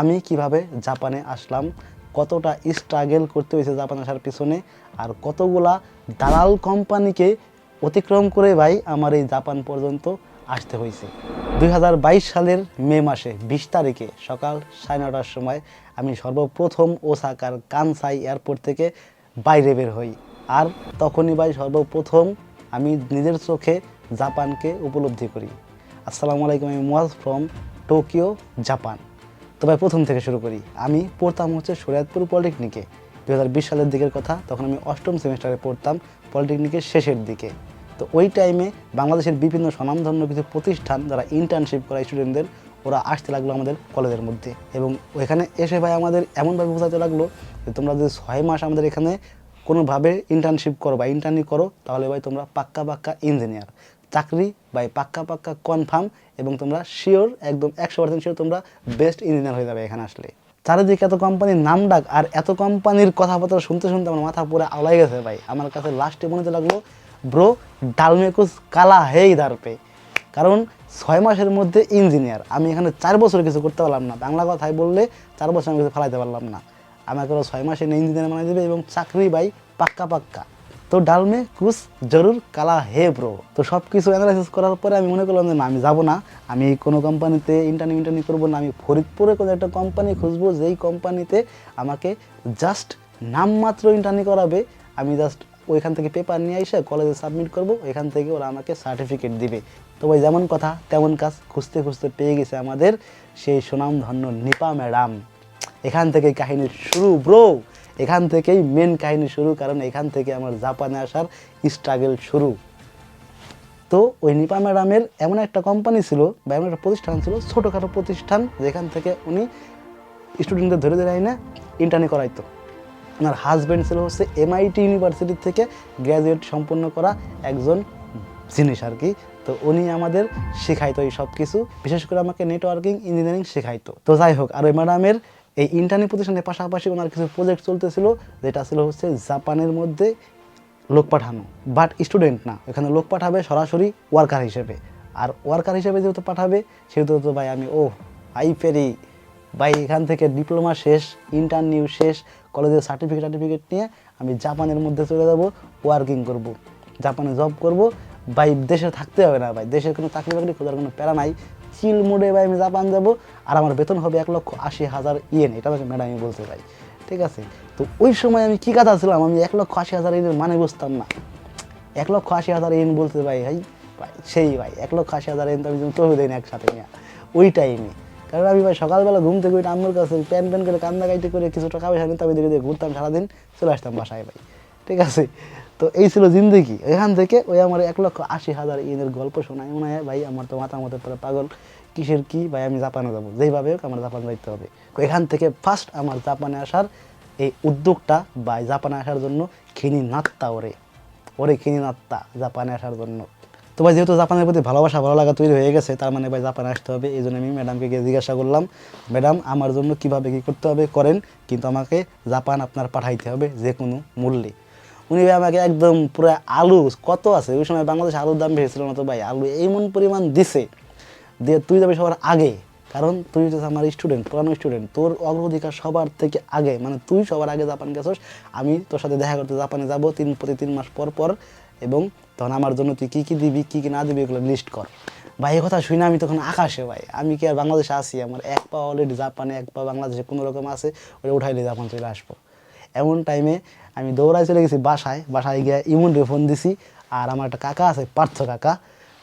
আমি কীভাবে জাপানে আসলাম, কতটা স্ট্রাগেল করতে হয়েছে জাপান আসার পিছনে, আর কতগুলা দালাল কোম্পানিকে অতিক্রম করে ভাই আমার এই জাপান পর্যন্ত আসতে হয়েছে। দু হাজার বাইশ সালের মে মাসে, বিশ তারিখে সকাল সাড়ে নটার সময় আমি সর্বপ্রথম ওসাকার কানসাই এয়ারপোর্ট থেকে বাইরে বের হই। আর তখনই ভাই সর্বপ্রথম আমি নিজের চোখে জাপানকে উপলব্ধি করি। আসসালামু আলাইকুম, আমি মুয়াজ ফ্রম টোকিও জাপান তো ভাই, প্রথম থেকে শুরু করি। আমি পড়তাম হচ্ছে শরীয়তপুর পলিটেকনিকে। দু হাজার বিশ সালের দিকের কথা, তখন আমি অষ্টম সেমিস্টারে পড়তাম পলিটেকনিকের শেষের দিকে। তো ওই টাইমে বাংলাদেশের বিভিন্ন স্বনামধন্য কিছু প্রতিষ্ঠান যারা ইন্টার্নশিপ করা স্টুডেন্টদের ওরা আসতে লাগল আমাদের কলেজের মধ্যে। এবং ওইখানে এসে ভাই আমাদের এমনভাবে বোঝাতে লাগল যে, তোমরা যদি ছয় মাস আমাদের এখানে কোনোভাবে ইন্টার্নশিপ করো বা ইন্টার্নি করো, তাহলে ভাই তোমরা পাক্কা পাক্কা ইঞ্জিনিয়ার চাকরি বাই পাক্কা পাক্কা কনফার্ম এবং তোমরা শিওর একদম একশো পার্সেন্ট শিওর তোমরা বেস্ট ইঞ্জিনিয়ার হয়ে যাবে এখানে আসলে। চারিদিকে এত কোম্পানির নাম ডাক আর এত কোম্পানির কথাবার্তা শুনতে শুনতে আমার মাথা পুরো আওলাই গেছে ভাই। আমার কাছে লাস্টে মনে হতে লাগল ব্রো ডালমেকুস কালা হেই দারপে। কারণ ছয় মাসের মধ্যে ইঞ্জিনিয়ার আমি এখানে চার বছর কিছু করতে পারলাম না। বাংলা কথায় বললে চার বছর আমি কিছু ফেলাইতে পারলাম না। আমাকে ছয় মাসে ইঞ্জিনিয়ার বানিয়ে দেবে এবং চাকরি বাই পাক্কা পাক্কা। তো ডালমে কুস জরুর কালা হে ব্রো। তো সব কিছু অ্যানালাইসিস করার পরে আমি মনে করলাম যে না, আমি যাব না। আমি কোনো কোম্পানিতে ইন্টারনি ইন্টারনি করব না, আমি ফরিদপুরে কোনো একটা কোম্পানি খুঁজবো, যেই কোম্পানিতে আমাকে জাস্ট নামমাত্র ইন্টারনি করাবে। আমি জাস্ট ওইখান থেকে পেপার নিয়ে এসে কলেজে সাবমিট করব, ওইখান থেকে ওরা আমাকে সার্টিফিকেট দিবে। তো ভাই, যেমন কথা, তেমন কাজ খুঁজতে খুঁজতে পেয়ে গেছে আমাদের সেই সুনামধন্য নিপা ম্যাডাম। এখান থেকে কাহিনীর শুরু, ব্রো। এখান থেকেই মেন কাহিনী শুরু, কারণ এখান থেকে আমার জাপানে আসার স্ট্রাগল শুরু। তো ওই নিপা ম্যাডামের এমন একটা কোম্পানি ছিল বা এমন একটা প্রতিষ্ঠান ছিল, ছোটোখাটো প্রতিষ্ঠান, যেখান থেকে উনি স্টুডেন্টদের ধরে ধরে আইনে ইন্টার্নি করাইতো। ওনার হাজব্যান্ড ছিল হচ্ছে এমআইটি ইউনিভার্সিটি থেকে গ্র্যাজুয়েট সম্পন্ন করা একজন জিনিস আর কি তো উনি আমাদের শেখাইতো এই সব কিছু বিশেষ করে আমাকে নেটওয়ার্কিং ইঞ্জিনিয়ারিং শেখাইতো। তো যাই হোক, আর ওই ম্যাডামের এই ইন্টার্নি প্রতিষ্ঠানের পাশাপাশি ওনার কিছু প্রজেক্ট চলতেছিল, যেটা ছিল হচ্ছে জাপানের মধ্যে লোক পাঠানো। বাট স্টুডেন্ট না, এখানে লোক পাঠাবে সরাসরি ওয়ার্কার হিসেবে। আর ওয়ার্কার হিসেবে যেহেতু পাঠাবে, সেহেতু তো ভাই আমি ও আই ফেরি। ভাই, এখান থেকে ডিপ্লোমা শেষ ইন্টারনিউ শেষ কলেজের সার্টিফিকেট সার্টিফিকেট নিয়ে আমি জাপানের মধ্যে চলে যাব ওয়ার্কিং করব। জাপানে জব করব। ভাই, দেশে থাকতে হবে না ভাই দেশের কোনো চাকরি বাকরি খোঁজার কোনো প্যারা নাই। চিল মোডে ভাই, আমি জাপান যাব, আর আমার বেতন হবে এক লক্ষ আশি হাজার ইয়েন, এটা আমাকে ম্যাডামই বলতে ভাই ঠিক আছে? তো ওই সময় আমি কী কথা ছিলাম? আমি এক লক্ষ আশি হাজার ইয়েনের মানে বুঝতাম না। এক লক্ষ আশি হাজার ইয়েন বলতে ভাই ভাই ভাই, সেই ভাই, এক লক্ষ আশি হাজার ইয়েন তো আমি তবে দিই না একসাথে নিয়ে ওই টাইমে কারণ আমি ভাই সকালবেলা ঘুম থেকে ওইটা আম্মুর কাছে প্যান প্যান করে কান্দা কাইতে করে কিছু টাকা পয়সা নিতাম, এদিকে দিয়ে ঘুরতাম সারাদিন, চলে আসতাম বাসায় ভাই। ঠিক আছে? তো এই ছিল জিন্দগি। এখান থেকে ওই আমার এক লক্ষ আশি হাজার ইয়েনের গল্প শোনায়। মনে হয়, ভাই, আমার তো মাথা মতো পুরো পাগল। কিসের কি? ভাই, আমি জাপানে যাব। যেইভাবে হোক, আমার জাপান যাইতে হবে। এখান থেকে ফার্স্ট আমার জাপানে আসার এই উদ্যোগটা বা জাপানে আসার জন্য খিনি নাত্তা ওরে। ওরে খিনি নাত্তা জাপানে আসার জন্য। তো ভাই, যেহেতু জাপানের প্রতি ভালোবাসা, ভালো লাগা তৈরি হয়ে গেছে, তার মানে ভাই, জাপানে আসতে হবে। এই জন্য আমি ম্যাডামকে গিয়ে জিজ্ঞাসা করলাম ম্যাডাম আমার জন্য কীভাবে কি করতে হবে? করেন। কিন্তু আমাকে জাপান আপনার পাঠাইতে হবে যে কোনো মূল্যে। উনি ভাই আমাকে একদম পুরো আলু, কত আছে? ওই সময় বাংলাদেশে আলুর দাম বেশি ছিল না তো ভাই। আলু এমন পরিমাণ দিছে দিয়ে তুই যাবি সবার আগে। কারণ তুই হচ্ছে আমার স্টুডেন্ট পুরানো স্টুডেন্ট তোর অগ্রাধিকার সবার থেকে আগে। মানে তুই সবার আগে জাপান গেছস, আমি তোর সাথে দেখা করতে জাপানে যাব তিন, প্রতি তিন মাস পর পর এবং তখন আমার জন্য তুই কী কী দিবি, কী কী না দিবি এগুলো লিস্ট কর। ভাই এই কথা শুনে আমি তখন আকাশে ভাই, আমি কি আর বাংলাদেশে আসি আমার এক পা অলরেডি জাপানে, এক পা বাংলাদেশে কোনো রকম আছে, ওটা উঠাইলে জাপান চলে আসব। এমন টাইমে আমি দৌড়াই চলে গেছি বাসায়। বাসায় গিয়ে ইমুনরে ফোন দিছি আর আমার একটা কাকা আছে, পার্থ কাকা।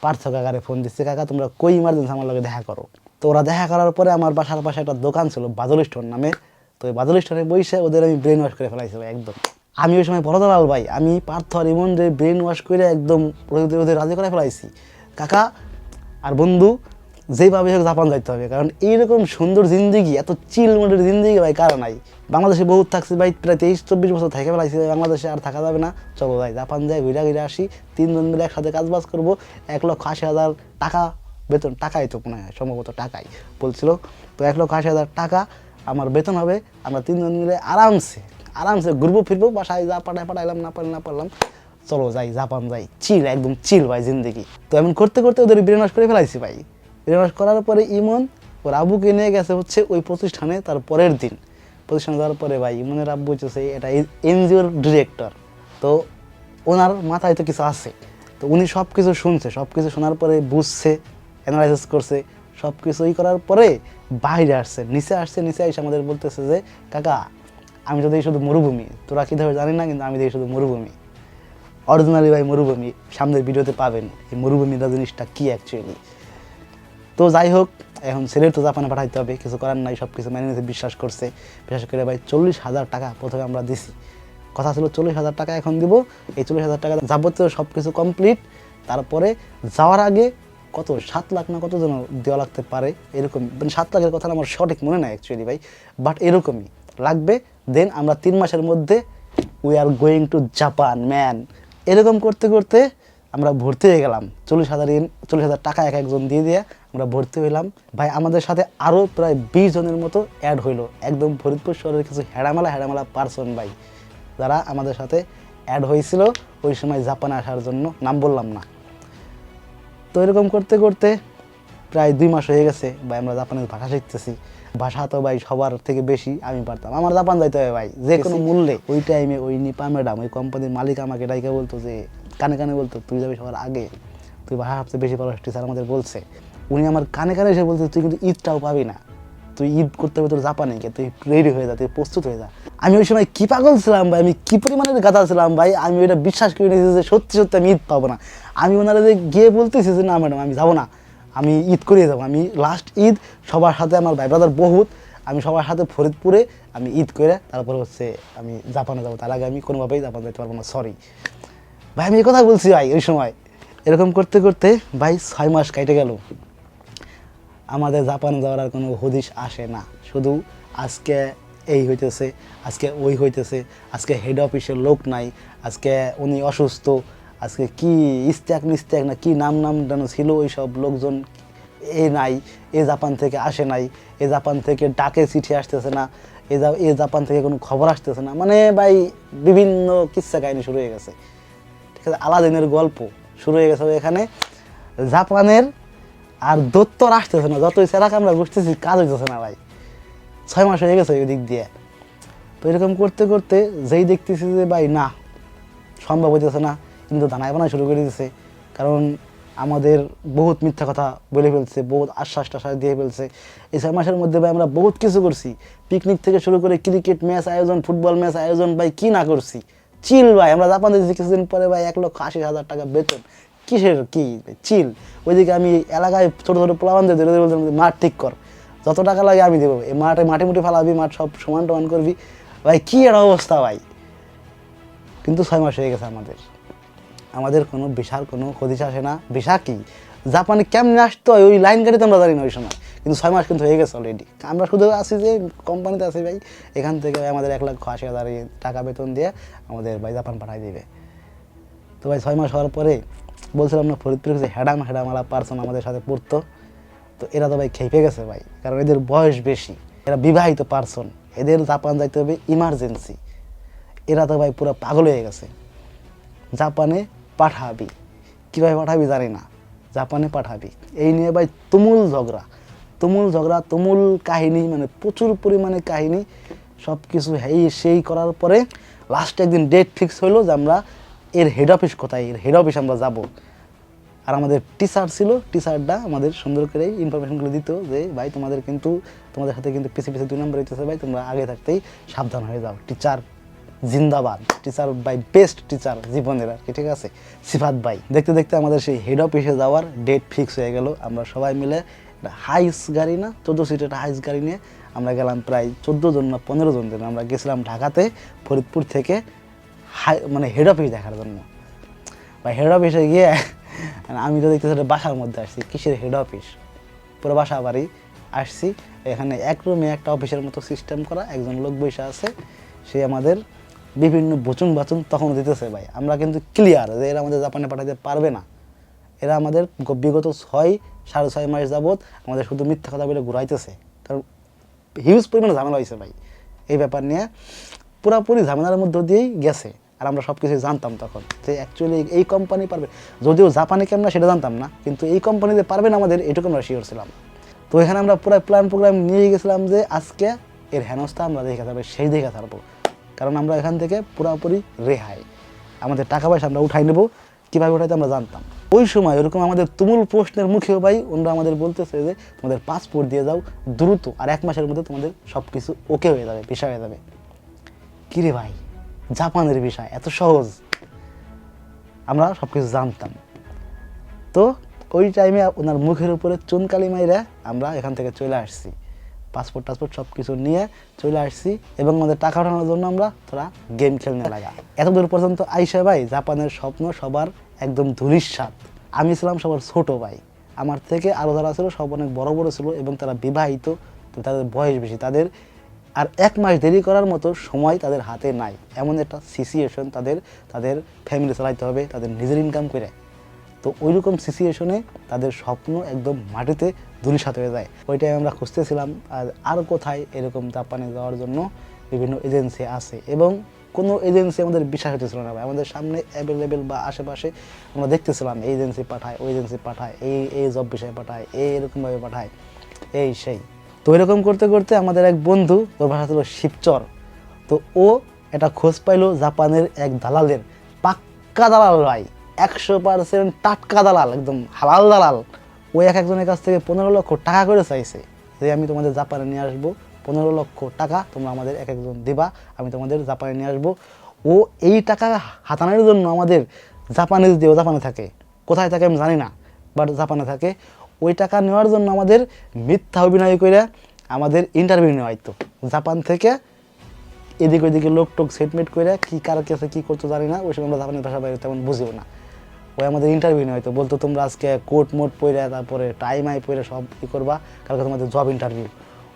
পার্থ কাকারে ফোন দিচ্ছি কাকা, তোমরা কই ইমার্জেন্সি আমার লগে দেখা করো? তো ওরা দেখা করার পরে আমার বাসার পাশে একটা দোকান ছিল, বাদল স্টোর নামে। তো ওই বাদল স্টোরে বসে ওদের আমি ব্রেন ওয়াশ করে ফেলাইছি একদম। আমি ওই সময় বড় দালাল ভাই, আমি পার্থ আর ইমন যে ব্রেন ওয়াশ করে একদম ওদের রাজি করে ফেলাইছি। কাকা, আর বন্ধু যেইভাবে হোক জাপান যাইতে হবে, কারণ এইরকম সুন্দর জিন্দগি, এত চিল মোডের জিন্দগি ভাই কারও নাই। বাংলাদেশে বহুত থাকছে ভাই, প্রায় তেইশ, চব্বিশ বছর থেকে ফেলাইছি বাংলাদেশে আর থাকা যাবে না। চলো ভাই, জাপান যাই, ঘুরে ঘুরে আসি। তিনজন মিলে একসাথে কাজ বাজ করব। এক লক্ষ আশি হাজার টাকা বেতন, টাকাই তো মনে হয় সম্ভবত টাকাই। বলছিল, তো এক লক্ষ আশি হাজার টাকা আমার বেতন হবে, আমরা তিনজন মিলে আরামসে আরামসে ঘুরবো, ফিরবো, বাসায় যা পাঠায় পাঠাইলাম, না পারলাম না পারলাম চলো যাই, জাপান যাই চিল একদম চিল ভাই, জিন্দগি। তো এমন করতে করতে ওদের ব্রেন ওয়াশ করে ফেলাইছি ভাই। ব্রেন করার পরে ইমন ওর আব্বুকে নিয়ে গেছে হচ্ছে ওই প্রতিষ্ঠানে তার পরের দিন। প্রতিষ্ঠানে যাওয়ার পরে ভাই, ইমনের আব্বু হচ্ছে এটা এনজিওর ডিরেক্টর। তো ওনার মাথায় তো কিছু আছে। তো উনি সব কিছু শুনছে সব কিছু শোনার পরে বুঝছে অ্যানালাইসিস করছে। সব কিছুই করার পরে বাইরে আসছে, নিচে আসছে, নিচে এসে আমাদের বলতেছে যে, কাকা, আমি তো দেখি শুধু মরুভূমি। তোরা কী ধরে জানি না কিন্তু আমি দেখি শুধু মরুভূমি। অরিজিনালি ভাই মরুভূমি, সামনের ভিডিওতে পাবেন। এই মরুভূমিটা জিনিসটা কী অ্যাকচুয়ালি তো যাই হোক, এখন ছেলের তো জাপানে পাঠাইতে হবে, কিছু করার নাই সব কিছু মেনে নিতে বিশ্বাস করছে। বিশ্বাস করে ভাই, চল্লিশ হাজার টাকা প্রথমে আমরা দিছি। কথা ছিল চল্লিশ হাজার টাকা এখন দিব, এই চল্লিশ হাজার টাকা যাবতীয় সব কিছু কমপ্লিট তারপরে যাওয়ার আগে কত, সাত লাখ না কত যেন দেওয়া লাগতে পারে, এরকম। মানে সাত লাখের কথা আমার সঠিক মনে নাই অ্যাকচুয়ালি ভাই বাট এরকমই। লাগবে দেন আমরা তিন মাসের মধ্যে we are going to Japan man এরকম করতে করতে আমরা ভর্তি হয়ে গেলাম। চল্লিশ হাজার ইন, চল্লিশ হাজার টাকা এক একজন দিয়ে দিয়ে। আমরা ভর্তি হইলাম। ভাই আমাদের সাথে আরও প্রায় বিশ জনের মতো অ্যাড হইল। একদম ফরিদপুর শহরের কিছু হেড়ামেলা হেড়ামেলা পার্সন ভাই যারা আমাদের সাথে অ্যাড হয়েছিল ওই সময় জাপানে আসার জন্য নাম বললাম না। তো এরকম করতে করতে প্রায় দুই মাস হয়ে গেছে ভাই আমরা জাপানের ভাষা শিখতেছি। ভাষা তো ভাই সবার থেকে বেশি আমি পারতাম। আমার জাপান যাইতে হবে ভাই যে কোনো মূল্যে। ওই টাইমে ওই নিপা ম্যাডাম ওই কোম্পানির মালিক আমাকে ডাইকে বলতো যে কানে কানে বলতো তুই যাবি সবার আগে? তুই ভাষা সবচেয়ে বেশি পারো টিচার আমাদের বলছে। উনি আমার কানে কানে এসে বলছে, তুই কিন্তু ঈদটাও পাবি না। তুই ঈদ করতে হবে, তোর জাপানে গিয়ে তুই রেডি হয়ে যা, তুই প্রস্তুত হয়ে যা। আমি ওই সময় কি পাগল ছিলাম ভাই? আমি কি পরিমাণের গাদা ছিলাম ভাই? আমি ওইটা বিশ্বাস করে নিয়েছি যে সত্যি সত্যি আমি ঈদ পাবো না। আমি ওনারা যে গিয়ে বলতেছি যে, না ম্যাডাম, আমি যাব না। আমি ঈদ করিয়ে যাব। আমি লাস্ট ঈদ সবার সাথে আমার ভাই ব্রাদার বহুত। আমি সবার সাথে ফরিদপুরে আমি ঈদ করে তারপর হচ্ছে আমি জাপানে যাব। তার আগে আমি কোনোভাবেই জাপান যেতে পারব না সরি ভাই, আমি এই কথা বলছি ভাই, ওই সময়। এরকম করতে করতে ভাই ছয় মাস কেটে গেল। আমাদের জাপানে যাওয়ার আর কোনো হদিশ আসে না। শুধু আজকে এই হইতেছে, আজকে ওই হইতেছে, আজকে হেড অফিসের লোক নাই, আজকে উনি অসুস্থ, আজকে কি ইস্তেক মিস্তেক না কি নাম নাম যেন ছিল ওই সব লোকজন এ নাই, এ জাপান থেকে আসে নাই, এ জাপান থেকে ডাকে চিঠি আসতেছে না, এ এ জাপান থেকে কোনো খবর আসতেছে না। মানে ভাই বিভিন্ন কিচ্ছা কাহিনী শুরু হয়ে গেছে। ঠিক আছে, আলাদিনের গল্প শুরু হয়ে গেছে। এখানে জাপানের আর দত্তর আসতেছে না, যতই সেরাক আমরা বুঝতেছি কাজ হইতেছে না ভাই। ছয় মাস হয়ে গেছে ওই দিক দিয়ে। তো এরকম করতে করতে যেই দেখতেছি যে ভাই, না, সম্ভব হইতেছে না, কিন্তু দানায় বানায় শুরু করে দিতেছে কারণ আমাদের বহুত মিথ্যা কথা বলে ফেলছে, বহুত আশ্বাস টাশ্বাস দিয়ে ফেলছে। এই ছয় মাসের মধ্যে ভাই আমরা বহুত কিছু করছি। পিকনিক থেকে শুরু করে ক্রিকেট ম্যাচ আয়োজন ফুটবল ম্যাচ আয়োজন, ভাই, কি না করছি। চিল ভাই, আমরা জাপান দিয়েছি কিছুদিন পরে ভাই এক লক্ষ আশি হাজার টাকা বেতন। কিসের কি? চিল। ওইদিকে আমি এলাকায় ছোটো ছোটো প্লাবানদের ধরে ধরে বলতাম মাঠ ঠিক কর। যত টাকা লাগে আমি দেবো। এই মাঠে মাটি মুটি ফালাবি, মাঠ সব সমান টমান করবি। ভাই, কী এর অবস্থা ভাই? কিন্তু ছয় মাস হয়ে গেছে আমাদের। আমাদের কোনো বিশাল, কোনো হদিশ আসে না। ভিসা কি? জাপানে কেমনে আসতে হয়? ওই লাইন গাড়িতে আমরা জানি না ওই সময়। কিন্তু ছয় মাস কিন্তু হয়ে গেছে অলরেডি আমরা শুধু আছি যে কোম্পানিতে আছি ভাই। এখান থেকে আমাদের এক লাখ আশি হাজার টাকা বেতন দিয়ে আমাদের ভাই জাপান পাঠাই দিবে। তো ভাই, ছয় মাস হওয়ার পরে বলছিলাম না ফরিদপুর যে হ্যাডাম হ্যাডামালা পার্সন আমাদের সাথে পড়তো। তো এরা তো ভাই খেপে গেছে ভাই, কারণ এদের বয়স বেশি। এরা বিবাহিত পার্সন, এদের জাপান যাইতে হবে ইমার্জেন্সি এরা তো ভাই পুরো পাগল হয়ে গেছে। জাপানে পাঠাবি। কীভাবে পাঠাবি জানি না। জাপানে পাঠাবি। এই নিয়ে ভাই তুমুল ঝগড়া। তুমুল ঝগড়া, তুমুল কাহিনী মানে প্রচুর পরিমাণে কাহিনী। সব কিছু এই সেই করার পরে লাস্টে একদিন ডেট ফিক্স হলো যে আমরা এর হেড অফিস কোথায়? এর হেড অফিস আমরা যাব। আর আমাদের টিচার ছিল টিচারটা আমাদের সুন্দর করে ইনফরমেশনগুলো দিত যে, ভাই, তোমাদের কিন্তু, তোমাদের সাথে কিন্তু পিছিয়ে পিছিয়ে দুই নম্বর হইতেছে, ভাই, তোমরা আগে থাকতেই সাবধান হয়ে যাও। টিচার জিন্দাবাদ। টিচার বাই বেস্ট টিচার জীবনের আর কি, ঠিক আছে? সিফাত ভাই, দেখতে দেখতে আমাদের সেই হেড অফিসে যাওয়ার ডেট ফিক্স হয়ে গেল। আমরা সবাই মিলে একটা হাইস গাড়ি না, চোদ্দ সিটের হাইস গাড়ি নিয়ে আমরা গেলাম প্রায় চোদ্দ জন না, পনেরো জন জন আমরা গেছিলাম ঢাকাতে, ফরিদপুর থেকে হাই মানে হেড অফিস দেখার জন্য। বা হেড অফিসে গিয়ে, আমি তো দেখতেছি একটা বাসার মধ্যে আসছি, কিসের হেড অফিস পুরো বাসা বাড়ি আসছি, এখানে এক রুমে একটা অফিসের মতো সিস্টেম করা, একজন লোক বসে আছে, সে আমাদের বিভিন্ন বচন বাচন তখন দিতেছে ভাই। আমরা কিন্তু ক্লিয়ার যে এরা আমাদের জাপানে পাঠাতে পারবে না। এরা আমাদের বিগত ছয়, সাড়ে ছয় মাস যাবৎ আমাদের শুধু মিথ্যা কথা বলে ঘুরাইতেছে। কারণ হিউজ পরিমাণে ঝামেলা হয়েছে ভাই। এই ব্যাপার নিয়ে পুরাপুরি ঝামেলার মধ্য দিয়েই গেছে। আর আমরা সব কিছু জানতাম তখন। যে অ্যাকচুয়ালি এই কোম্পানি পারবে। যদিও জাপানি কেমন সেটা জানতাম না। কিন্তু এই কোম্পানিতে পারবে না আমাদের, এটুকু আমরা শিওর ছিলাম। তো এখানে আমরা পুরো প্ল্যান প্রোগ্রাম নিয়ে গেছিলাম যে আজকে এর হেনস্থা আমরা দেখে থাকব সেই দেখে থাকব কারণ আমরা এখান থেকে পুরোপুরি রেহাই। আমাদের টাকা পয়সা আমরা উঠাই নেব। কীভাবে উঠাইতে আমরা জানতাম। ওই সময় ওরকম আমাদের তুমুল প্রশ্নের মুখেও ভাই ওনারা আমাদের বলতেছে যে, তোমাদের পাসপোর্ট দিয়ে যাও দ্রুত আর এক মাসের মধ্যে তোমাদের সব কিছু ওকে হয়ে যাবে পেশা হয়ে যাবে। কিরে ভাই? জাপানের বিষয়, এত সহজ। আমরা সব কিছু জানতাম। তো ওই টাইমে ওনার মুখের উপরে চুনকালি মাইরা আমরা এখান থেকে চলে আসছি। পাসপোর্ট টাসপোর্ট সব কিছু নিয়ে চলে আসছি এবং আমাদের টাকা ওঠানোর জন্য আমরা তোরা গেম খেলনে লাগা। এত দূর পর্যন্ত আইসা ভাই, জাপানের স্বপ্ন সবার একদম ধূলিসাৎ। আমি ছিলাম সবার ছোট ভাই। আমার থেকে আরও যারা ছিল সব অনেক বড় বড় ছিল এবং তারা বিবাহিত, তো তাদের বয়স বেশি। তাদের আর এক মাস দেরি করার মতো সময় তাদের হাতে নাই। এমন একটা সিচুয়েশন তাদের তাদের ফ্যামিলি চালাইতে হবে, তাদের নিজের ইনকাম করে। তো ওই রকম সিচুয়েশনে তাদের স্বপ্ন একদম মাটিতে ধূলিসাৎ হয়ে যায়। ওইটাই আমরা খুঁজতেছিলাম, আর আর কোথায় এরকম জাপানে যাওয়ার জন্য বিভিন্ন এজেন্সি আছে। এবং কোনো এজেন্সি আমাদের বিশ্বাস হতেছিল না ভাই। আমাদের সামনে অ্যাভেলেবেল বা আশেপাশে আমরা দেখতেছিলাম, এই এজেন্সি পাঠায়, ওই এজেন্সি পাঠায়, এই এই জব বিষয়ে পাঠায়, এই এরকমভাবে পাঠায়, এই সেই। তো এরকম করতে করতে আমাদের এক বন্ধু, ওর ভাষা ছিল শিবচর, তো ও এটা খোঁজ পাইলো জাপানের এক দালালের পাক্কা দালাল ভাই, একশো পার্সেন্ট টাটকা দালাল, একদম হালাল দালাল। ও এক একজনের কাছ থেকে পনেরো লক্ষ টাকা করে চাইছে যে আমি তোমাদের জাপানে নিয়ে আসব। পনেরো লক্ষ টাকা তোমরা আমাদের এক একজন দিবা, আমি তোমাদের জাপানে নিয়ে আসব। ও এই টাকা হাতানোর জন্য আমাদের জাপানিজ দিয়েও জাপানে থাকে। কোথায় থাকে আমি জানি না বাট জাপানে থাকে। ওই টাকা নেওয়ার জন্য আমাদের মিথ্যা অভিনয় করে আমাদের ইন্টারভিউ নেওয়া হয়তো জাপান থেকে এদিক ওইদিকে লোক টোক সেটমেট করে কি কার কাছে কী করতো জানি না, ওই সময় আমরা জাপানি ভাষা বাইরে তেমন বুঝিও না। ওই আমাদের ইন্টারভিউ নেওয়া হয়তো বলতো তোমরা আজকে কোর্ট মোট পড়ে তারপরে টাইম আই পড়ে সব কী করবা, কালকে তোমাদের জব ইন্টারভিউ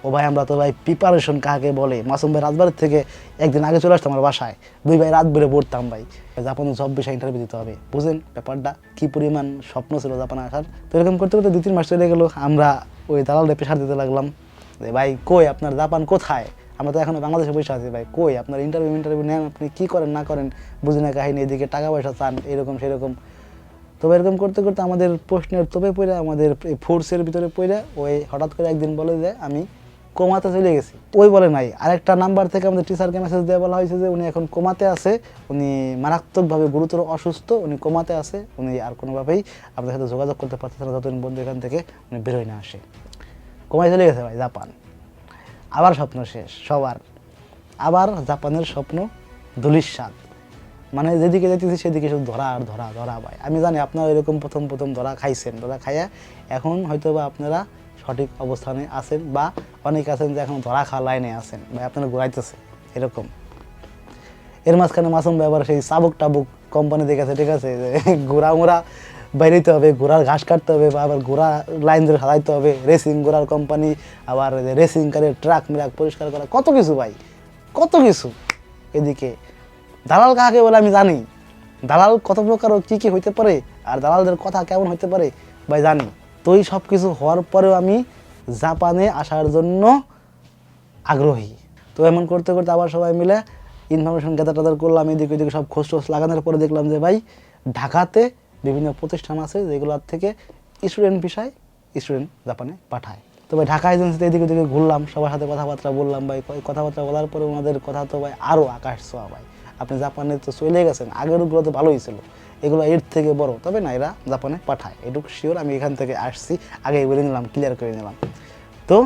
ও ভাই, আমরা তো ভাই প্রিপারেশন কাকে বলে? মাসুম ভাই রাতবারের থেকে একদিন আগে চলে আসতাম আমার বাসায়। দুই ভাই রাত বেড়ে পড়তাম ভাই। জাপানে সব বিষয়ে ইন্টারভিউ দিতে হবে। বুঝেন ব্যাপারটা? কি পরিমাণ স্বপ্ন ছিল জাপানে আসার? তো এরকম করতে করতে দুই, তিন মাস চলে গেলো। আমরা ওই দালালটা প্রেশার দিতে লাগলাম। যে ভাই, কই আপনার জাপান কোথায়? আমরা তো এখনও বাংলাদেশে বসে আছি ভাই। কই আপনার ইন্টারভিউ ইন্টারভিউ নেন আপনি, কি করেন, না করেন? বুঝি না কাহিনী, এদিকে টাকা পয়সা চান, এরকম, সেরকম। তবে এরকম করতে করতে আমাদের প্রশ্নের তোপে পড়ে আমাদের ফোর্সের ভিতরে পড়ে ওই হঠাৎ করে একদিন বলে যে আমি কোমাতে চলে গেছি। ওই বলে নাই। আরেকটা নাম্বার থেকে আমাদের টিচারকে মেসেজ দেওয়া বলা হয়েছে যে, উনি এখন কোমাতে আছে। উনি মারাত্মকভাবে গুরুতর অসুস্থ। উনি কোমাতে আছে। উনি আর কোনোভাবেই আপনাদের সাথে যোগাযোগ করতে পারতেছেন না। যতদিন বন্ধু এখান থেকে উনি বেরোয় না আসে। কোমায় চলে গেছে ভাই জাপান। আবার স্বপ্ন শেষ, সবার। আবার জাপানের স্বপ্ন ধুলিস্বাদ মানে যেদিকে যেতেছি সেদিকে শুধু ধরা আর ধরা ধরা ভাই। আমি জানি আপনারা এরকম প্রথম প্রথম ধরা খাইছেন। ধরা খাইয়া এখন হয়তো বা আপনারা সঠিক অবস্থানে আছেন বা অনেক আছেন যে এখন ধরা খাওয়া লাইনে আছেন, বা আপনারা ঘুরাইতেছে এরকম। এর মাঝখানে মাসুম ব্যাপার সেই চাবুক টাবুক কোম্পানি দেখেছে ঠিক আছে? ঘোড়া মোড়া বাইরেতে হবে ঘোড়ার ঘাস কাটতে হবে, বা আবার ঘোড়া লাইন ধরে সাজাইতে হবে রেসিং ঘোড়ার কোম্পানি আবার রেসিং কারের ট্রাক মিরাক পরিষ্কার করা, কত কিছু ভাই, কত কিছু। এদিকে দালাল কাকে বলে আমি জানি, দালাল কত প্রকার ও কী কী হইতে পারে, আর দালালদের কথা কেমন হইতে পারে, ভাই জানি। তো এই সব কিছু হওয়ার পরেও আমি জাপানে আসার জন্য আগ্রহী। তো এমন করতে করতে আবার সবাই মিলে ইনফরমেশন গ্যাদার টাদার করলাম, এদিকে ওইদিকে সব খোঁজ টোজ লাগানোর পরে দেখলাম যে ভাই, ঢাকাতে বিভিন্ন প্রতিষ্ঠান আছে যেগুলোর থেকে স্টুডেন্ট বিষয় স্টুডেন্ট জাপানে পাঠায়। তো ভাই, ঢাকা এজেন্সিতে এদিকে ওদিকে ঘুরলাম, সবার সাথে কথাবার্তা বললাম ভাই, কথাবার্তা বলার পরে ওনাদের কথা তো ভাই আরও আকাশ ছোঁয়া ভাই। আপনি জাপানে তো চলে গেছেন আগেরগুলো তো ভালোই ছিল। এগুলো এর থেকে বড়, তবে না, এরা জাপানে পাঠায়। এটুকু শিওর আমি এখান থেকে আসছি, আগে বলে নিলাম ক্লিয়ার করে নিলাম। তো,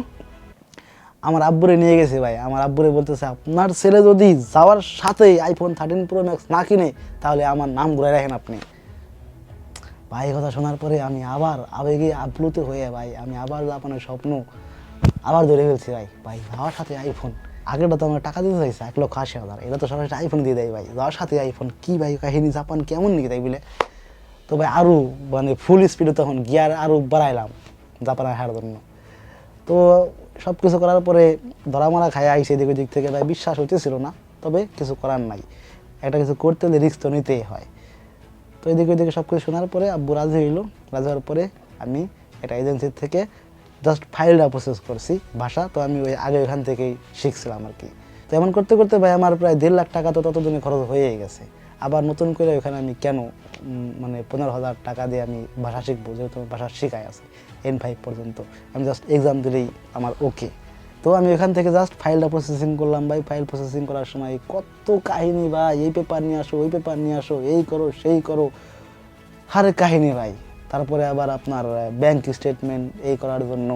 আমার আব্বুরে নিয়ে গেছে ভাই। আমার আব্বুরে বলতেছে, আপনার ছেলে যদি যাওয়ার সাথেই আইফোন থার্টিন প্রো ম্যাক্স না কিনে, তাহলে আমার নাম ঘুরে রাখেন আপনি। ভাই কথা শোনার পরে আমি আবার আবেগে আপ্লুত হয়ে, ভাই, আমি আবার জাপানের স্বপ্ন আবার ধরে ফেলছি, ভাই ভাই যাওয়ার সাথে আইফোন আগেরটা তো আমার টাকা দিতে চাইছে, এক লক্ষ আশি হাজার। এটা তো সরাসরি আইফোন দিয়ে দেয়, ভাই। যাওয়ার সাথে আইফোন কি ভাই, কাহিনী জাপান কেমন নাকি তাই বলে? তো ভাই আরও মানে ফুল স্পিডে তখন গিয়ার আরও বাড়াইলাম, জাপানে হারার জন্য তো সব কিছু করার পরে ধরা মারা খায় আইসে এদিক ওদিক থেকে, ভাই, বিশ্বাস হইতেছিল না, তবে কিছু করার নাই। একটা কিছু করতে হলে রিস্ক তো নিতেই হয়। তো এদিকে ওইদিকে সব কিছু শোনার পরে আব্বু রাজি হইল, রাজি হওয়ার পরে আমি একটা এজেন্সির থেকে জাস্ট ফাইলটা প্রসেস করছি ভাষা, তো আমি ওই আগে ওখান থেকেই শিখছিলাম আর কি। তো এমন করতে করতে ভাই আমার প্রায় দেড় লাখ টাকা তো ততদিনে খরচ হয়েই গেছে। আবার নতুন করে ওখানে আমি কেন মানে পনেরো হাজার টাকা দিয়ে আমি ভাষা শিখব, যেহেতু ভাষা শেখাই আছে এন ফাইভ পর্যন্ত। আমি জাস্ট এক্সাম দিলেই আমার ওকে তো আমি ওখান থেকে জাস্ট ফাইলটা প্রসেসিং করলাম ভাই। ফাইল প্রসেসিং করার সময় কত কাহিনী ভাই, এই পেপার নিয়ে আসো, ওই পেপার নিয়ে আসো, এই করো, সেই করো। হারে কাহিনী ভাই। তারপরে আবার আপনার ব্যাংক স্টেটমেন্ট এই করার জন্য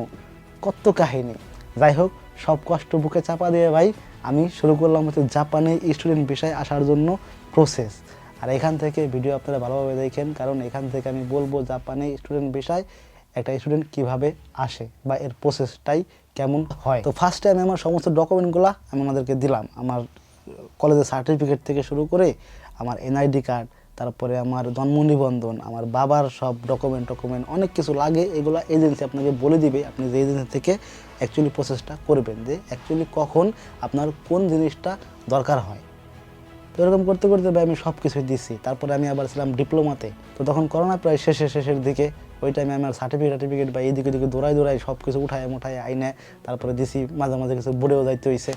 কত কাহিনী। যাই হোক সব কষ্ট বুকে চাপা দিয়ে ভাই, আমি শুরু করলাম হচ্ছে জাপানে স্টুডেন্ট বিষয়ে আসার জন্য প্রসেস আর এখান থেকে ভিডিও আপনারা ভালোভাবে দেখেন, কারণ এখান থেকে আমি বলব জাপানে স্টুডেন্ট বিষয়, একটা স্টুডেন্ট কীভাবে আসে বা এর প্রসেসটাই কেমন হয়। তো ফার্স্ট আমি আমার সমস্ত ডকুমেন্টগুলো আমি ওনাদেরকে দিলাম। আমার কলেজের সার্টিফিকেট থেকে শুরু করে আমার এনআইডি কার্ড তারপরে আমার জন্ম নিবন্ধন আমার বাবার সব ডকুমেন্ট টকুমেন্ট অনেক কিছু লাগে, এগুলো এজেন্সি আপনাকে বলে দিবে, আপনি যে এজেন্সি থেকে অ্যাকচুয়ালি প্রসেসটা করবেন যে অ্যাকচুয়ালি কখন আপনার কোন জিনিসটা দরকার হয়। তো এরকম করতে করতে ভাই আমি সব কিছুই দিছি, তারপরে আমি আবার ছিলাম ডিপ্লোমাতে। তো তখন করোনা প্রায় শেষে, শেষের দিকে ওই টাইমে আমার সার্টিফিকেট টার্টিফিকেট বা এইদিকে দিকে দৌড়াই দৌড়াই সব কিছু উঠায়, মুঠায় আইনে তারপরে দিছি, মাঝে মাঝে কিছু বুড়েও যাইতে হয়েছে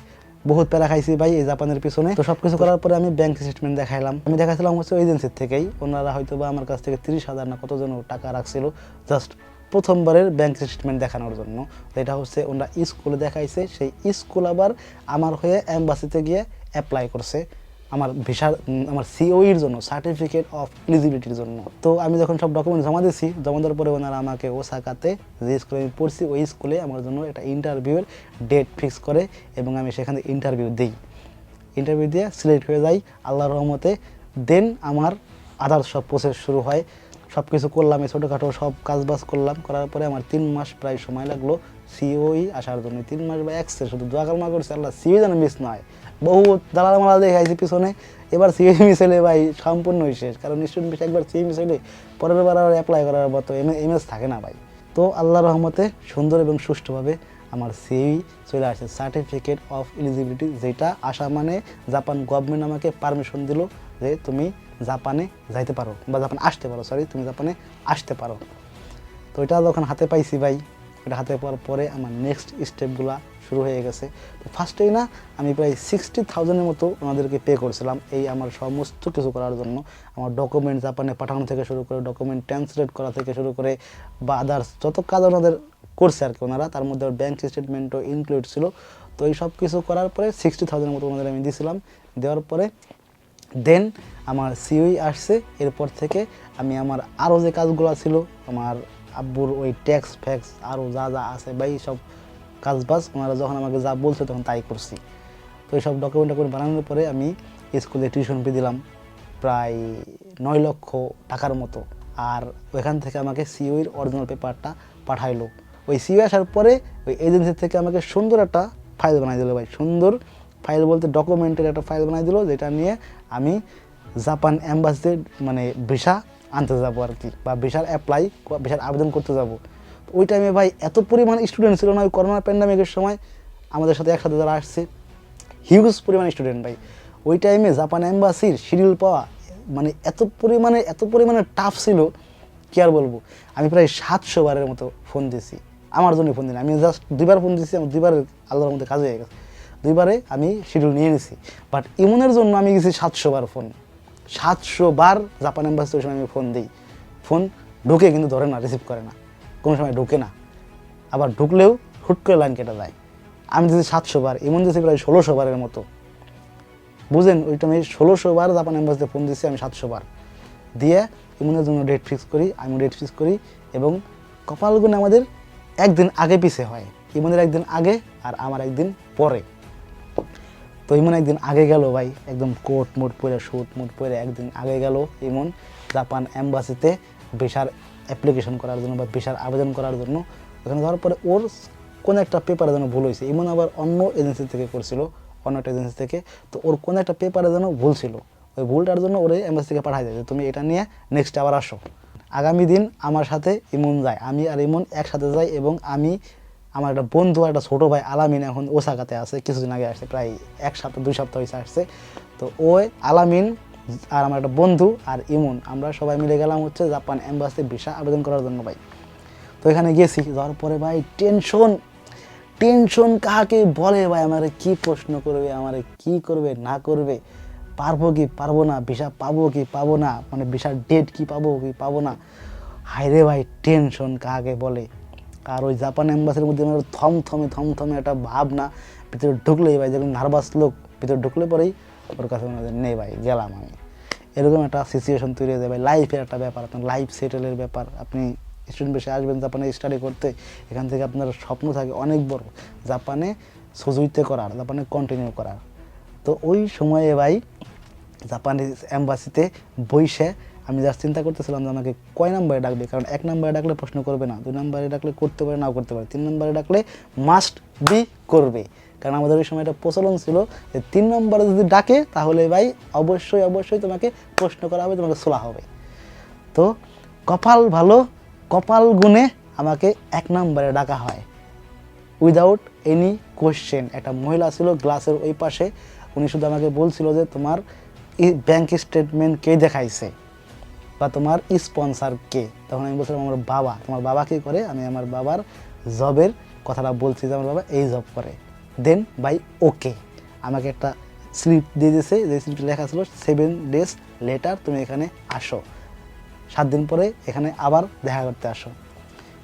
বহুত প্যারা খাইছি ভাই এই জাপানের পিছনে। তো সব কিছু করার পরে আমি ব্যাংক স্টেটমেন্ট দেখাইলাম। আমি দেখাইছিলাম হচ্ছে এজেন্সির থেকেই। ওনারা হয়তো বা আমার কাছ থেকে তিরিশ হাজার না কতজন টাকা রাখছিল জাস্ট প্রথমবারের ব্যাংক স্টেটমেন্ট দেখানোর জন্য। তো এটা হচ্ছে ওনারা স্কুলে দেখাইছে। সেই স্কুল আবার আমার হয়ে অ্যাম্বাসিতে গিয়ে অ্যাপ্লাই করছে। আমার উম, আমার সিওইর জন্য সার্টিফিকেট অফ এলিজিবিলিটির জন্য। তো আমি যখন সব ডকুমেন্ট জমা দিয়েছি জমা দেওয়ার পরে ওনারা আমাকে ওসাকাতে যে স্কুলে আমি পড়ছি ওই স্কুলে আমার জন্য একটা ইন্টারভিউয়ের ডেট ফিক্স করে এবং আমি সেখানে ইন্টারভিউ দিই। ইন্টারভিউ দিয়ে সিলেক্ট হয়ে যাই আল্লাহর রহমতে। দেন আমার আদার সব প্রসেস শুরু হয়। সব কিছু করলাম এই ছোটোখাটো সব কাজ বাজ করলাম। করার পরে আমার তিন মাস প্রায় সময় লাগল সিওই আসার জন্য। তিন মাস বা একসে শুধু দোয়া কালমা করছে আল্লাহ সিওই যেন মিস নয় বহু দালাল মালা দেখাইছি পিছনে। এবার সিওই মিস হলে ভাই সম্পূর্ণই শেষ কারণ স্টুডেন্ট মিস একবার সিওই মিস পরের বার আর অ্যাপ্লাই করার মতো এমএস থাকে না ভাই। তো আল্লাহ রহমতে সুন্দর এবং সুষ্ঠুভাবে আমার সিই চলে আসে। সার্টিফিকেট অফ এলিজিবিলিটি যেটা আসা মানে জাপান গভর্নমেন্ট আমাকে পারমিশন দিল যে তুমি জাপানে যাইতে পারো বা জাপান আসতে পারো সরি তুমি জাপানে আসতে পারো। তো এটা যখন হাতে পাইছি ভাই, এটা হাতে পাওয়ার পরে আমার নেক্সট স্টেপগুলো শুরু হয়ে গেছে। তো ফার্স্টেই না, আমি প্রায় সিক্সটি থাউজেন্ডের মতো ওনাদেরকে পে করছিলাম এই আমার সমস্ত কিছু করার জন্য। আমার ডকুমেন্ট জাপানে পাঠানো থেকে শুরু করে ডকুমেন্ট ট্রান্সলেট করা থেকে শুরু করে বা আদার্স যত কাজ ওনাদের করছে আর কি ওনারা, তার মধ্যে ব্যাংক স্টেটমেন্টও ইনক্লুড ছিল। তো এই সব কিছু করার পরে সিক্সটি থাউজেন্ডের মতো ওনাদের আমি দিয়েছিলাম দেওয়ার পরে দেন আমার সিওই আসছে। এরপর থেকে আমি আমার আরও যে কাজগুলো ছিল, আমার আব্বুর ওই ট্যাক্স ফ্যাক্স আরও যা যা আছে বা সব কাজ বাজ, ওনারা যখন আমাকে যা বলছে তখন তাই করছি। তো এই সব ডকুমেন্ট ডকুমেন্ট বানানোর পরে আমি স্কুলে টিউশন ফি দিলাম প্রায় নয় লক্ষ টাকার মতো। আর ওইখান থেকে আমাকে সিওইর অরিজিনাল পেপারটা পাঠাইলো। ওই সিও আসার পরে ওই এজেন্সি থেকে আমাকে সুন্দর একটা ফাইল বানাই দিল ভাই। সুন্দর ফাইল বলতে ডকুমেন্টের একটা ফাইল বানাই দিল, যেটা নিয়ে আমি জাপান অ্যাম্বাসিতে মানে ভিসা আনতে যাব আর কি, বা ভিসার অ্যাপ্লাই ভিসার আবেদন করতে যাব। ওই টাইমে ভাই এত পরিমাণ স্টুডেন্ট ছিল না ওই করোনা প্যান্ডামিকের সময়। আমাদের সাথে একসাথে যারা আসছে। হিউজ পরিমাণ স্টুডেন্ট ভাই। ওই টাইমে জাপান অ্যাম্বাসির শিডিউল পাওয়া মানে এত পরিমাণে এত পরিমাণে টাফ ছিল। কি আর বলব? আমি প্রায় সাতশো বারের মতো ফোন দিয়েছি আমার জন্য ফোন দিন আমি জাস্ট দুইবার ফোন দিয়েছি আমার দুইবার আল্লাহর মধ্যে কাজ হয়ে গেছে। দুইবারে আমি শিডিউল নিয়ে নিছি। বাট ইমনের জন্য আমি গেছি সাতশো বার ফোন সাতশো বার জাপান অ্যাম্বাসির সময় আমি ফোন দিই। ফোন ঢুকে কিন্তু ধরে না রিসিভ করে না। কোনো সময় ঢুকে না। আবার ঢুকলেও হুট করে লাইন কেটে যায় আমি দিয়েছি সাতশো বার ইমন দিয়েছি প্রায় ষোলোশো বারের মতো। বুঝেন ওইটা আমি ষোলোশো বার জাপান অ্যাম্বাসিতে ফোন দিয়েছি আমি সাতশো বার। দিয়ে ইমনের জন্য ডেট ফিক্স করি, আমি ডেট ফিক্স করি এবং কপালগুলো আমাদের একদিন আগে পিছে হয়। ইমনের একদিন আগে আর আমার একদিন পরে। তো ইমন একদিন আগে গেল ভাই, একদম কোট মোট পরে শুট মোট পরে একদিন আগে গেল ইমন জাপান অ্যাম্বাসিতে ভিসার অ্যাপ্লিকেশন করার জন্য বা ভিসার আবেদন করার জন্য। ওখানে যাওয়ার পরে ওর কোনো একটা পেপারে যেন ভুল হয়েছে। ইমন আবার অন্য এজেন্সি থেকে করছিল, অন্য একটা এজেন্সি থেকে। তো ওর কোনো একটা পেপারে যেন ভুল ছিল। ওই ভুলটার জন্য ওরে এম্বাসি থেকে পাঠাই দেয় তুমি এটা নিয়ে নেক্সট আবার আসো। আগামী দিন আমার সাথে ইমন যায়। আমি আর ইমন একসাথে যাই এবং আমি, আমার একটা বন্ধু একটা ছোটো ভাই আলামিন এখন ওসাকাতে আছে। কিছুদিন আগে আসছে, প্রায় এক সপ্তাহ, দুই সপ্তাহ হয়েছে আসছে। তো ওই আলামিন আর আমার একটা বন্ধু আর ইমন, আমরা সবাই মিলে গেলাম হচ্ছে জাপান অ্যাম্বাসি ভিসা আবেদন করার জন্য ভাই। তো এখানে গেছি, যাওয়ার পরে ভাই টেনশন টেনশন কাকে বলে ভাই? আমারে কি প্রশ্ন করবে? আমারে কি করবে? না করবে? পারব কি পারব না? ভিসা পাবো কি পাবো না? মানে ভিসার ডেট কি পাবো কি পাবো না? হায়রে ভাই, টেনশন কাকে বলে? আর ওই জাপান অ্যাম্বাসির মধ্যে আমার থমথমে থমথমে একটা ভাবনা ভিতরে ঢুকলেই ভাই যেরকম নার্ভাস লোক ভিতরে ঢুকলে পরেই ওর কাছে মনে হয় নেই ভাই, গেলাম আমি। এরকম একটা সিচুয়েশন তৈরি হয়ে যাবে লাইফের একটা ব্যাপার, আপনার লাইফ সেটেলের ব্যাপার। আপনি স্টুডেন্ট বেশি আসবেন, জাপানে স্টাডি করতে, এখান থেকে আপনার স্বপ্ন থাকে অনেক বড়। জাপানে সুজুইতে করার, জাপানে কন্টিনিউ করার। তো ওই সময়ে ভাই, জাপানিজ অ্যাম্বাসিতে বইসে আমি যা চিন্তা করতেছিলাম যে আমাকে কয় নাম্বারে ডাকবে? কারণ এক নাম্বারে ডাকলে প্রশ্ন করবে না, দুই নাম্বারে ডাকলে করতে পারে, নাও করতে পারে। তিন নাম্বারে ডাকলে মাস্ট বি করবে। কারণ আমাদের ওই সময় একটা প্রচলন ছিল যে তিন নম্বরে যদি ডাকে, তাহলে ভাই অবশ্যই অবশ্যই তোমাকে প্রশ্ন করা হবে, তোমাকে সোলা হবে। তো কপাল ভালো, কপাল গুণে আমাকে এক নম্বরে ডাকা হয়। উইদাউট এনি কোয়েশ্চেন একটা মহিলা ছিল গ্লাসের ওই পাশে, উনি শুধু আমাকে বলছিল যে তোমার ব্যাংক স্টেটমেন্ট কে দেখাইছে? বা তোমার স্পন্সার কে? তখন আমি বলছিলাম, আমার বাবা। তোমার বাবা কী করে? আমি আমার বাবার জবের কথাটা বলছি যে, আমার বাবা এই জব করে। দেন বাই ওকে আমাকে একটা স্লিপ দিয়ে দিয়েছে। যে স্লিপে লেখা ছিল সেভেন ডেজ লেটার তুমি এখানে আসো। সাত দিন পরে এখানে আবার দেখা করতে আসো।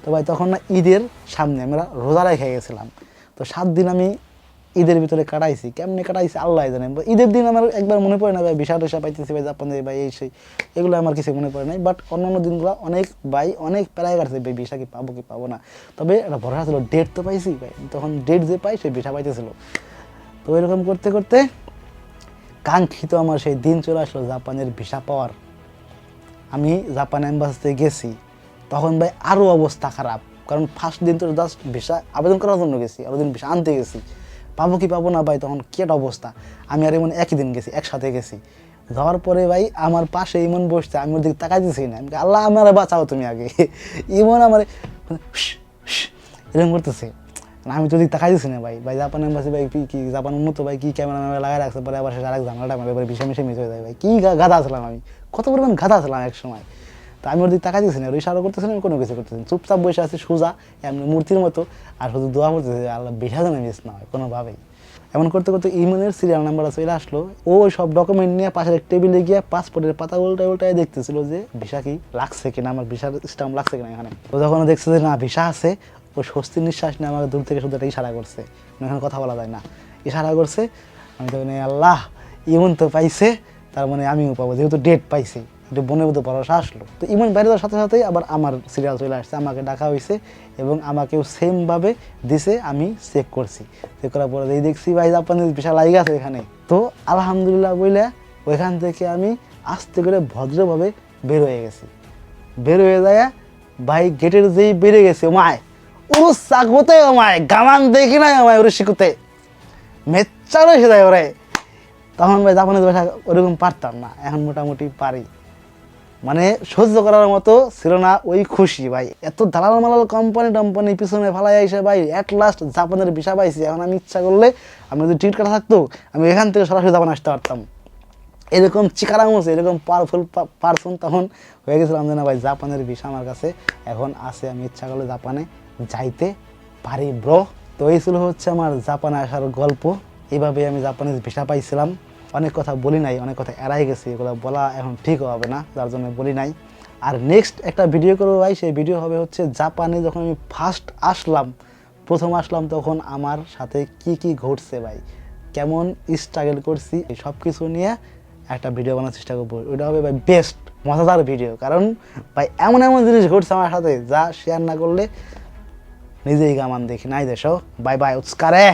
তো ভাই, তখন না ঈদের সামনে আমরা রোজা রেখে গেছিলাম। তো সাত দিন আমি ঈদের ভিতরে কাটাইছি, কেমনে কাটাইছি আল্লাহ জানে। ঈদের দিন আমার একবার মনে পড়ে না ভাই বিশা টিসা পাইতেছি ভাই, জাপানে ভাই, এই সেই, এগুলো আমার কিছু মনে পড়ে নাই। বাট অন্যান্য দিনগুলো অনেক ভাই, অনেক প্রায় কাটছে ভাই বিশা কি পাবো কি পাবো না। তবে একটা ভরসা ছিল ডেট তো পাইছি ভাই, তখন ডেট যে পাই, সে বিশা পাইতেছিল। তো এরকম করতে করতে কাঙ্ক্ষিত আমার সেই দিন চলে আসলো জাপানের ভিসা পাওয়ার। আমি জাপান অ্যাম্বাসিতে গেছি, তখন ভাই আরও অবস্থা খারাপ। কারণ ফার্স্ট দিন তো জাস্ট ভিসা আবেদন করার জন্য গেছি আরও দিন ভিসা আনতে গেছি। পাবো কি পাবো না ভাই, তখন কি একটা অবস্থা। আমি আর এমন একই দিন গেছি, একসাথে গেছি। যাওয়ার পরে ভাই, আমার পাশে ইমন বসছে, আমি ওর দিকে তাকাইতেছি না। আমি আল্লাহ, আমার বাঁচাও তুমি আগে। ইমন আমার এরকম করতেছে। আমি তো দিক তাকাইতেছি না ভাই। ভাই জাপান এম্বাসি ভাই, কি কি জাপান উন্নত ভাই, কি ক্যামেরা ম্যামেরা লাগাই রাখছে, পরে আবার সেটা আরেক ঝামেলাটা, আমার এবারে বিষে মিশে মিশে হয়ে যায় ভাই। কি গাধা ছিলাম আমি। কত পরিমাণ গাধা ছিলাম এক সময় তো আমি ওর দিক তাকাইতেছি না, ওর ইশারা করতেছি না কোনো কিছু করতেছি চুপচাপ বসে আছি সোজা, এমনি মূর্তির মতো, আর শুধু দোয়া যে আল্লাহ বিশা যেন মিস না হয়, কোনোভাবেই। এমন করতে করতে ইমেলের সিরিয়াল নাম্বার চলে আসলো। ও সব ডকুমেন্ট নিয়ে পাশের টেবিলে গিয়ে পাসপোর্টের পাতা উল্টায় উল্টায় দেখতেছিল যে ভিসা কি লাগছে কিনা, আমার ভিসার স্টাম্প লাগছে কিনা এখানে। ও যখন দেখছে যে না, ভিসা আছে, ও স্বস্তির নিঃশ্বাস নিয়ে আমাকে দূর থেকে শুধু একটা ইশারা করছে। মানে এখানে কথা বলা যায় না। ইশারা করছে, আমি তখন এই আল্লাহ, ইমন তো পাইছে, তার মানে আমিও পাবো, যেহেতু ডেট পাইছি। একটু বনের মধ্যে ভরসা আসলো তো ইমন বাইরে যাওয়ার সাথে সাথেই আবার আমার সিরিয়াল চলে আসছে, আমাকে ডাকা হয়েছে এবং আমাকেও সেমভাবে দিছে, আমি চেক করছি। চেক করার পরে এই দেখছি, ভাই জাপানিজ বিশাল লাগে আছে এখানে। তো আলহামদুলিল্লাহ বলে ওইখান থেকে আমি আস্তে করে ভদ্রভাবে বের হয়ে গেছি। বের হয়ে যায়, ভাই গেটের যেই বেড়ে গেছে মায় ও চাকুতে মায় গামান দেখি নাই আমায় ওর শিখুতে মেচ্চারও যায় ওরে। তখন ভাই, জাপানিজ ভাষা ওরকম পারতাম না, এখন মোটামুটি পারি। মানে সহ্য করার মতো ছিল না, ওই খুশি ভাই। এত দালাল মালাল কোম্পানি টম্পানি পিছনে ফালাই আইসে ভাই অ্যাট লাস্ট জাপানের ভিসা পাইছি। এখন আমি ইচ্ছা করলে আমি যদি টিকিট কাটা থাকতো, আমি এখান থেকে সরাসরি জাপান আসতে পারতাম। এরকম চিকারামস এরকম পাওয়ারফুল পারসন তখন হয়ে গেছিলাম যে না ভাই, জাপানের ভিসা আমার কাছে। এখন আছে, আমি ইচ্ছা করলে জাপানে যাইতে পারি ব্র তো এই ছিল হচ্ছে আমার জাপানে আসার গল্প। এইভাবে আমি জাপানিজ ভিসা পাইছিলাম। অনেক কথা বলি নাই, অনেক কথা এড়াই গেছি, এগুলো বলা এখন ঠিক হবে না, যার জন্য বলি নাই। আর নেক্সট একটা ভিডিও করব ভাই, সেই ভিডিও হবে হচ্ছে জাপানে যখন আমি ফার্স্ট আসলাম, প্রথম আসলাম তখন আমার সাথে কি কি ঘটছে ভাই, কেমন স্ট্রাগল করছি সব কিছু নিয়ে একটা ভিডিও বানানোর চেষ্টা করব। ওইটা হবে ভাই বেস্ট মজাদার ভিডিও কারণ ভাই এমন এমন জিনিস ঘটছে আমার সাথে যা শেয়ার না করলে নিজেই গামান দেখি। নাই দেশ বাই বাই উৎস্কারে